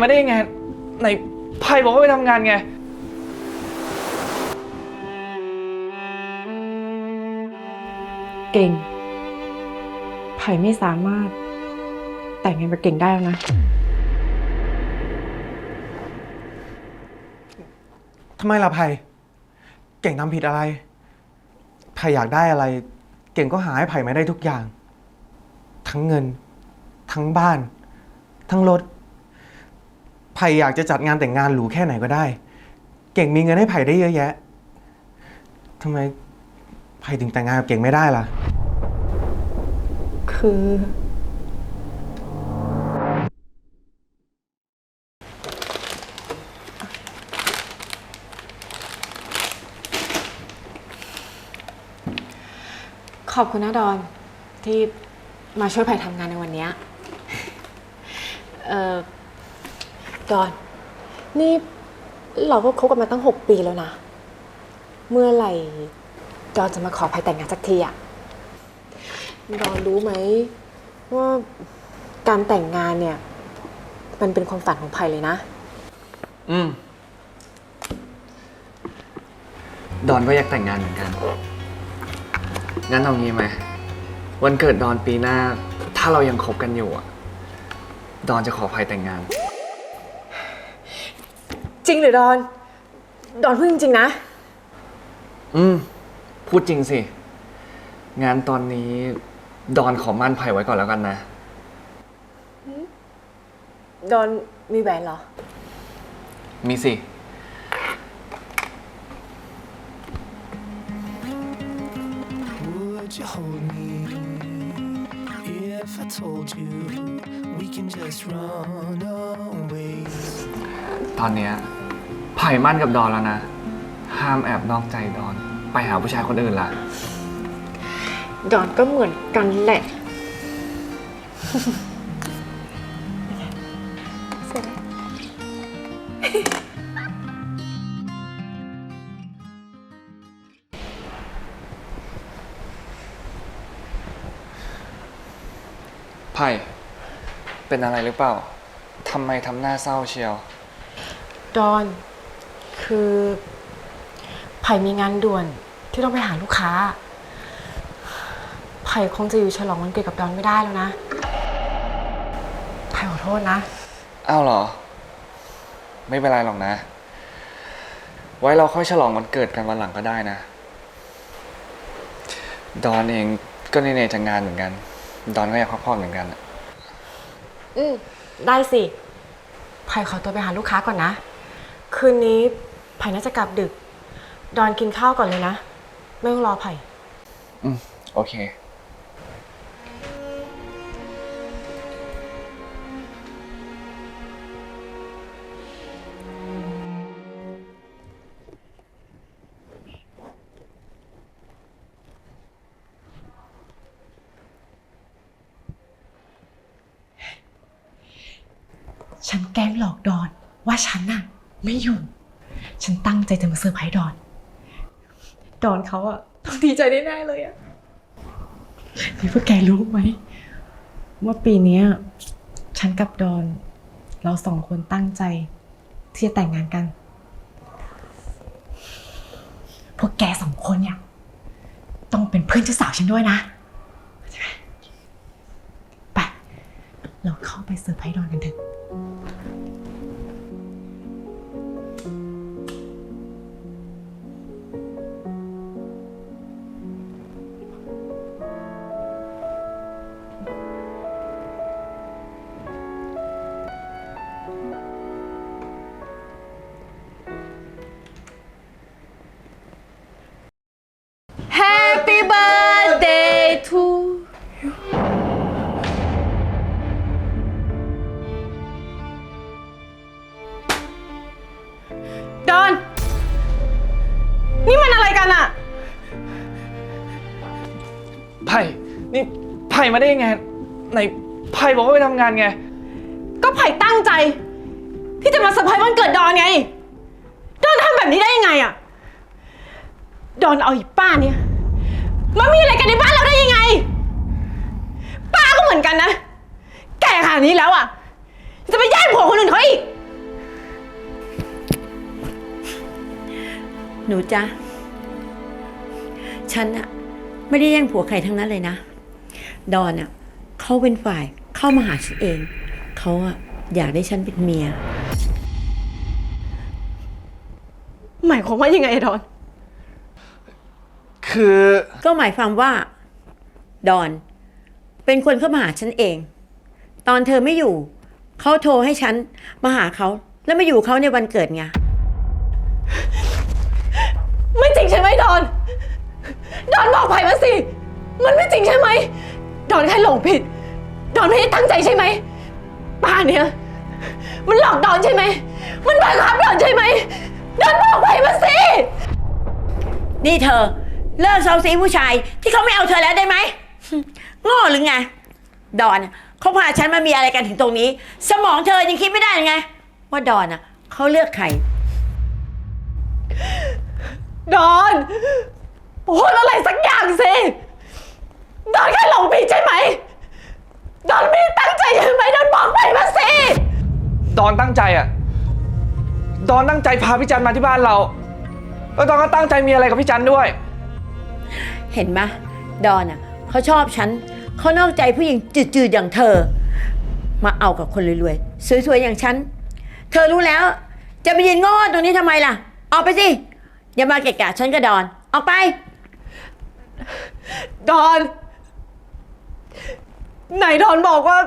ผ่มาได้ยังไงไหนไผ่บอกว่าไปทำงานไง เก่ง ไผ่ไม่สามารถ แต่งงานกับเก่งได้แล้วนะ ทำไมล่ะไผ่เก่งทำผิดอะไร ไผ่อยากได้อะไร เก่งก็หาให้ไผ่มาได้ทุกอย่าง ทั้งเงิน ทั้งบ้าน ทั้งรถ ไผ่อยากจะจัดงานแต่งงานหรูแค่ไหนก็ได้ เก่งมีเงินให้ไผ่ได้เยอะแยะทำไมไผ่ถึงแต่งงานกับเก่งไม่ได้ล่ะ คือ ขอบคุณนะดอนที่มาช่วยไผ่ทำงานในวันเนี้ยเอ่อ ดอน นี่เราก็คบกันมาตั้ง 6 ปีแล้วนะ เมื่อไหร่ดอนจะมาขอไผ่แต่งงานสักทีอะดอนรู้ไหมว่าการแต่งงานเนี่ย มันเป็นความฝันของไผ่เลยนะ อืม ดอนก็อยากแต่งงานเหมือนกัน งั้นเอางี้ไหม วันเกิดดอนปีหน้า ถ้าเรายังคบกันอยู่อะดอนจะขอไผ่แต่งงาน จริงหรือดอน ดอนพูดจริงๆนะ อืม พูดจริงสิ งานตอนนี้ดอนขอมั่นไผ่ไว้ก่อนแล้วกันนะ ดอนมีแหวนเหรอ มีสิ Would you hold me if I told you we can just run away? ตอนเนี้ย ไผ่มั่นกับดอนแล้วนะ ห้ามแอบนอกใจดอน ไปหาผู้ชายคนอื่นล่ะดอนก็เหมือนกันแหละ ไผ่เป็นอะไรหรือเปล่าทำไมทำหน้าเศร้าเชียว ดอน คือไผ่มีงานด่วนที่ต้องไปหาลูกค้า ไผ่คงจะอยู่ฉลองวันเกิดกับดอนไม่ได้แล้วนะ ไผ่ขอโทษนะ อ้าวเหรอ ไม่เป็นไรหรอกนะ ไว้เราค่อยฉลองวันเกิดกันวันหลังก็ได้นะ ดอนเองก็เหนื่อยจากงานเหมือนกัน ดอนก็อยากพักผ่อนเหมือนกันอะอืมได้สิไผ่ขอตัวไปหาลูกค้าก่อนนะ คืนนี้ ไผ่น่าจะกลับดึก ดอนกินข้าวก่อนเลยนะ ไม่ต้องรอไผ่ อืม โอเค เซอร์ไพรส์ดอน ดอนเขาอะต้องดีใจแน่ๆเลยอะนี่พวกแกรู้ไหม ว่าปีเนี้ยฉันกับดอน เราสองคนตั้งใจ ที่จะแต่งงานกัน พวกแกสองคนเนี่ย ต้องเป็นเพื่อนเจ้าสาวฉันด้วยนะเข้าใจไหมไป เราเข้าไปเซอร์ไพรส์ดอนกันเถอะ ไผ่นี่ไผ่มาได้ยังไงไหนไผ่บอกว่าไปทำงานไง ก็ไผ่ตั้งใจ ที่จะมาเซอร์ไพรส์วันเกิดดอนไง ดอนทำแบบนี้ได้ยังไงอะดอนเอาอีป้าเนี่ยมามีอะไรกันในบ้านเราได้ยังไง ป้าก็เหมือนกันนะ แก่ขนาดนี้แล้วอะจะไปแย่งผัวคนอื่นเขาอีก หนูจ๊ะ ฉันอะ ไม่ได้แย่งผัวใครทั้งนั้นเลยนะ ดอนอะเขาเป็นฝ่ายเข้ามาหาฉันเอง เขาอะอยากได้ฉันเป็นเมีย หมายความว่ายังไงอะดอน คือ ก็หมายความว่า ดอน เป็นคนเข้ามาหาฉันเอง ตอนเธอไม่อยู่ เขาโทรให้ฉันมาหาเขา แล้วมาอยู่เขาในวันเกิดไง ไม่จริงใช่ไหมดอน ดอนบอกไผ่มาสิ มันไม่จริงใช่ไหม ดอนแค่หลงผิด ดอนไม่ได้ตั้งใจใช่ไหมป้าเนี่ย มันหลอกดอนใช่ไหม มันบังคับดอนใช่ไหม ดอนบอกไผ่มาสิ นี่เธอ เลิกเซาซีผู้ชายที่เขาไม่เอาเธอแล้วได้ไหม โง่หรือไง ดอนอะเขาพาฉันมามีอะไรกันถึงตรงนี้ สมองเธอยังคิดไม่ได้ยังไง ว่าดอนอะเขาเลือกใคร ดอน พูดอะไรสักอย่างสิดอนแค่หลงผิดใช่ไหมดอนไม่ได้ตั้งใจใช่ไหมดอนบอกไผ่มาสิดอนตั้งใจอะดอนตั้งใจพาพี่จันมาที่บ้านเรา แล้วดอนก็ตั้งใจมีอะไรกับพี่จันด้วย เห็นไหมดอนอะเขาชอบฉันเขานอกใจผู้หญิงจืดๆอย่างเธอ มาเอากับคนรวยๆสวยๆอย่างฉัน เธอรู้แล้ว จะไปยืนโง่ตรงนี้ทำไมล่ะ ออกไปสิ อย่ามาเกะกะฉันกับดอน ออกไป ดอน ไหนดอนบอกว่า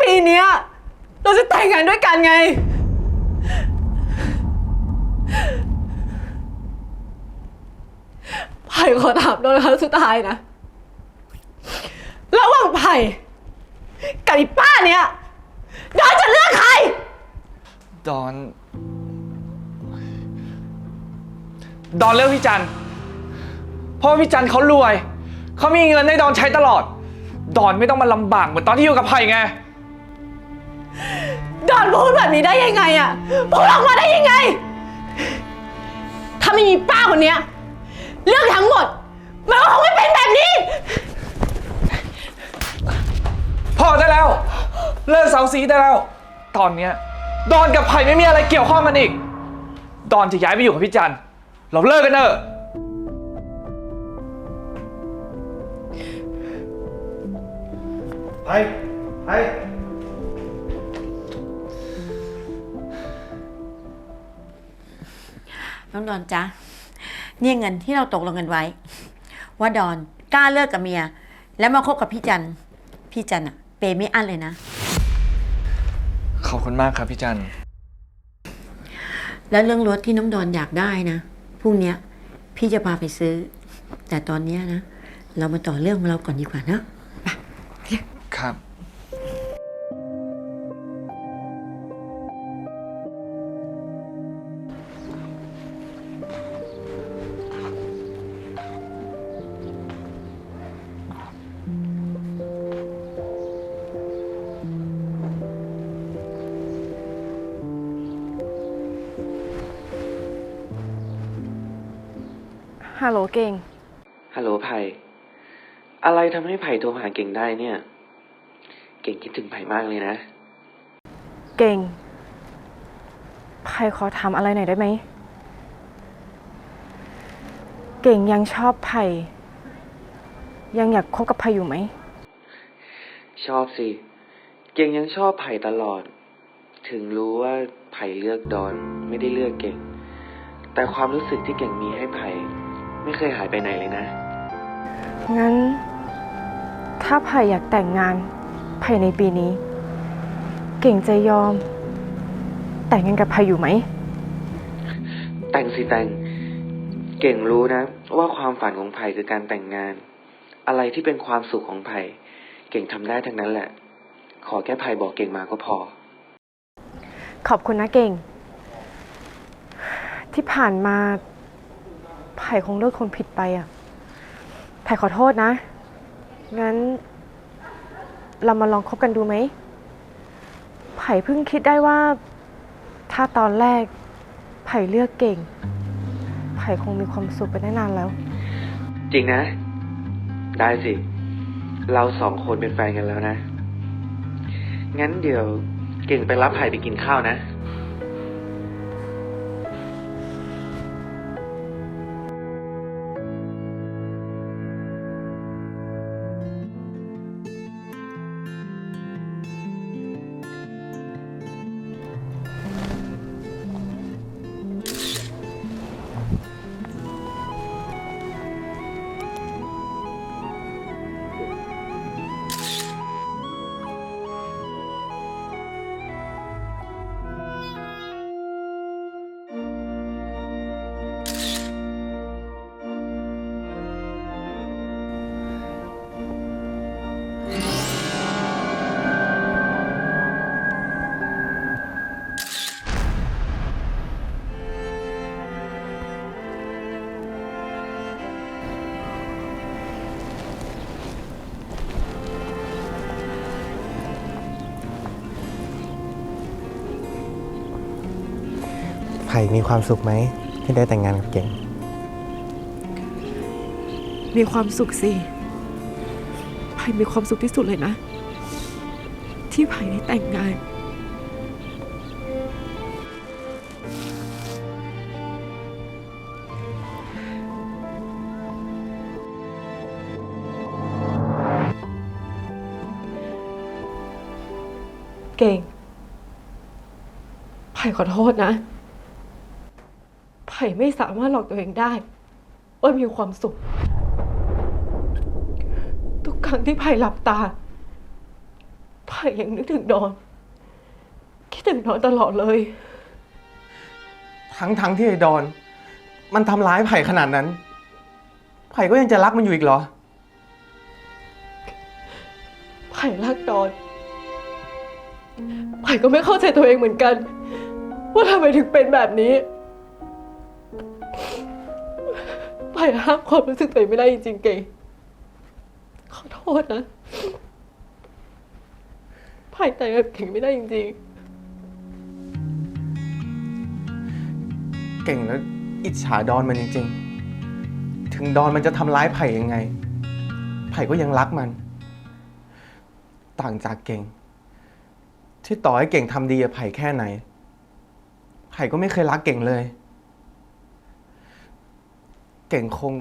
ปีเนี้ย เราจะแต่งงานด้วยกันไง ไผ่ขอถามดอนครั้งสุดท้ายนะ ระหว่างไผ่กับอีป้าเนี้ยดอนจะเลือกใคร ดอน ดอนเลือกพี่จันเพราะว่าพี่จันเขารวย เขามีเงินให้ดอนใช้ตลอด ดอนไม่ต้องมาลำบากเหมือนตอนที่อยู่กับไผ่ไง ดอนพูดแบบนี้ได้ยังไงอะพูดออกมาได้ยังไง ถ้าไม่มีป้าคนเนี้ยเรื่องทั้งหมด มันก็คงไม่เป็นแบบนี้ พอได้แล้ว เลิกเสาสีได้แล้ว ตอนเนี้ยดอนกับไผ่ไม่มีอะไรเกี่ยวข้องกันอีก ดอนจะย้ายไปอยู่กับพี่จัน เราเลิกกันเถอะ ไปไปน้องดอนจ๊ะเนี่ยเงินที่เราตกลงกันไว้ ว่าดอนกล้าเลิกกับเมีย แล้วมาคบกับพี่จันพี่จันอะเปย์ไม่อั้นเลยนะ ขอบคุณมากครับพี่จันแล้วเรื่องรถที่น้องดอนอยากได้นะพรุ่งเนี้ยพี่จะพาไปซื้อ แต่ตอนเนี้ยนะ เรามาต่อเรื่องของเราก่อนดีกว่าเนอะ ครับ ฮัลโหลเก่ง ฮัลโหลไผ่อะไรทำให้ไผ่โทรหาเก่งได้เนี่ย เก่งคิดถึงไผ่มากเลยนะ เก่งไผ่ขอถามอะไรหน่อยได้ไหม เก่งยังชอบไผ่ยังอยากคบกับไผ่อยู่ไหม ชอบสิ เก่งยังชอบไผ่ตลอด ถึงรู้ว่าไผ่เลือกดอนไม่ได้เลือกเก่ง แต่ความรู้สึกที่เก่งมีให้ไผ่ไม่เคยหายไปไหนเลยนะ งั้น ถ้าไผ่อยากแต่งงาน ไผ่ในปีนี้ เก่งจะยอม แต่งงานกับไผ่อยู่ไหม แต่งสิแต่ง เก่งรู้นะ ว่าความฝันของไผ่คือการแต่งงาน อะไรที่เป็นความสุขของไผ่เก่งทำได้ทั้งนั้นแหละ ขอแค่ไผ่บอกเก่งมาก็พอ ขอบคุณนะเก่ง ที่ผ่านมาไผ่คงเลือกคนผิดไปอะไผ่ขอโทษนะงั้น เรามาลองคบกันดูไหม ไผ่เพิ่งคิดได้ว่า ถ้าตอนแรก ไผ่เลือกเก่ง ไผ่คงมีความสุขไปได้นานแล้ว จริงนะ ได้สิ เราสองคนเป็นแฟนกันแล้วนะ งั้นเดี๋ยวเก่งไปรับไผ่ไปกินข้าวนะ มีความสุขไหมที่ได้แต่งงานกับเก่ง มีความสุขสิไผ่มีความสุขที่สุดเลยนะ ที่ไผ่ได้แต่งงาน เก่งไผ่ขอโทษนะ ไผ่ไม่สามารถหลอกตัวเองได้ว่ามีความสุข ทุกครั้งที่ไผ่หลับตาไผ่ยังนึกถึงดอน คิดถึงดอนตลอดเลย ทั้งทั้งที่ไอ้ดอน มันทำร้ายไผ่ขนาดนั้น ไผ่ก็ยังจะรักมันอยู่อีกเหรอ ไผ่รักดอน ไผ่ก็ไม่เข้าใจตัวเองเหมือนกัน ว่าทำไมถึงเป็นแบบนี้ ไผ่ห้ามความรู้สึกตัวเองไม่ได้จริงๆเก่งขอโทษนะไผ่แต่งกับเก่งไม่ได้จริงๆ เก่งแล้วอิจฉาดอนมันจริง ๆ ถึงดอนมันจะทำร้ายไผ่ยังไง ไผ่ก็ยังรักมัน ต่างจากเก่ง ที่ต่อให้เก่งทำดีกับไผ่แค่ไหน ไผ่ก็ไม่เคยรักเก่งเลย เก่งคง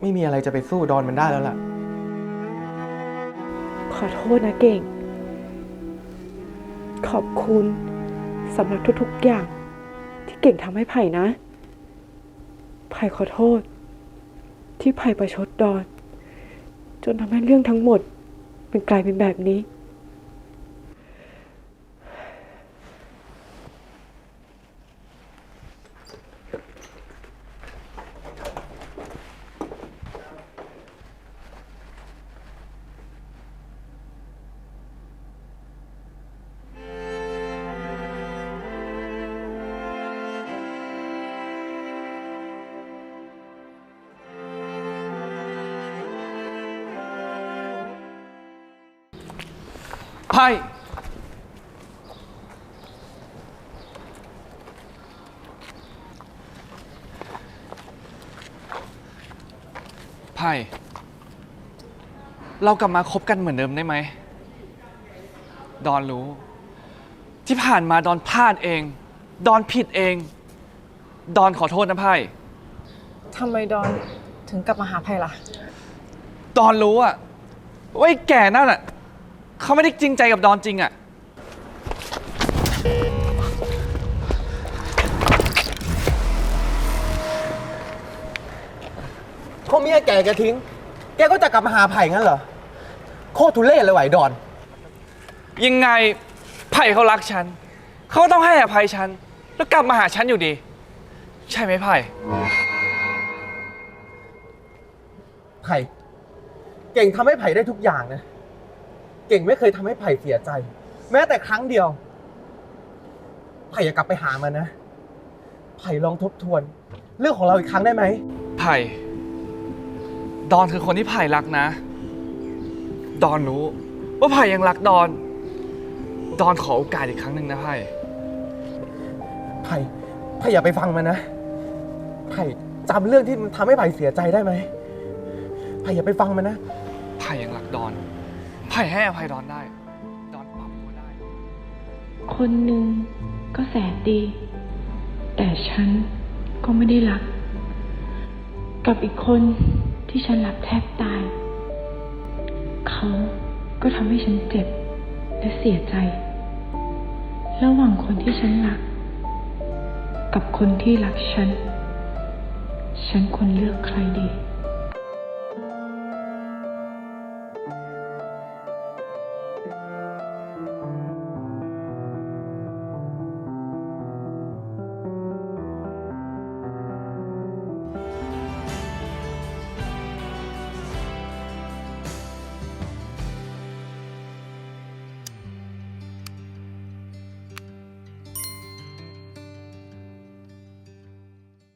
ไม่มีอะไรจะไปสู้ดอนมันได้แล้วล่ะ ขอโทษนะเก่ง ขอบคุณสำหรับทุกๆอย่าง ที่เก่งทำให้ไผ่นะ ไผ่ขอโทษ ที่ไผ่ประชดดอน จนทำให้เรื่องทั้งหมด เป็นกลายเป็นแบบนี้ ไผ่ไผ่ เรากลับมาคบกันเหมือนเดิมได้ไหม ดอนรู้ ที่ผ่านมาดอนพลาดเอง ดอนผิดเอง ดอนขอโทษนะไผ่ ทำไมดอนถึงกลับมาหาไผ่ล่ะ ดอนรู้อะว่าไอ้แก่นั่นอะ เขาไม่ได้จริงใจกับดอนจริงอะเขาเมียแกแกทิ้ง แกก็จะกลับมาหาไผ่งั้นเหรอ โคตรทุเล่เลยไหวะไอ้ดอน ยังไงไผ่เขารักฉัน เขาก็ต้องให้อภัยฉัน แล้วกลับมาหาฉันอยู่ดี ใช่ไหมไผ่ ไผ่ เก่งทำให้ไผ่ได้ทุกอย่างนะ เก่งไม่เคยทำให้ไผ่เสียใจ แม้แต่ครั้งเดียว ไผ่อย่ากลับไปหามันนะ ไผ่ลองทบทวน เรื่องของเราอีกครั้งได้ไหม ไผ่ ดอนคือคนที่ไผ่รักนะ ดอนรู้ ว่าไผ่ยังรักดอน ดอนขอโอกาสอีกครั้งหนึ่งนะไผ่ ไผ่ไผ่อย่าไปฟังมันนะ ไผ่จำเรื่องที่มันทำให้ไผ่เสียใจได้ไหม ไผ่อย่าไปฟังมันนะ ไผ่ยังรักดอน ไผ่ให้อภัยดอนได้ ดอนปรับตัวได้ คนหนึ่งก็แสนดี แต่ฉันก็ไม่ได้รัก กับอีกคนที่ฉันรักแทบตาย เขาก็ทำให้ฉันเจ็บและเสียใจ ระหว่างคนที่ฉันรัก กับคนที่รักฉัน ฉันควรเลือกใครดี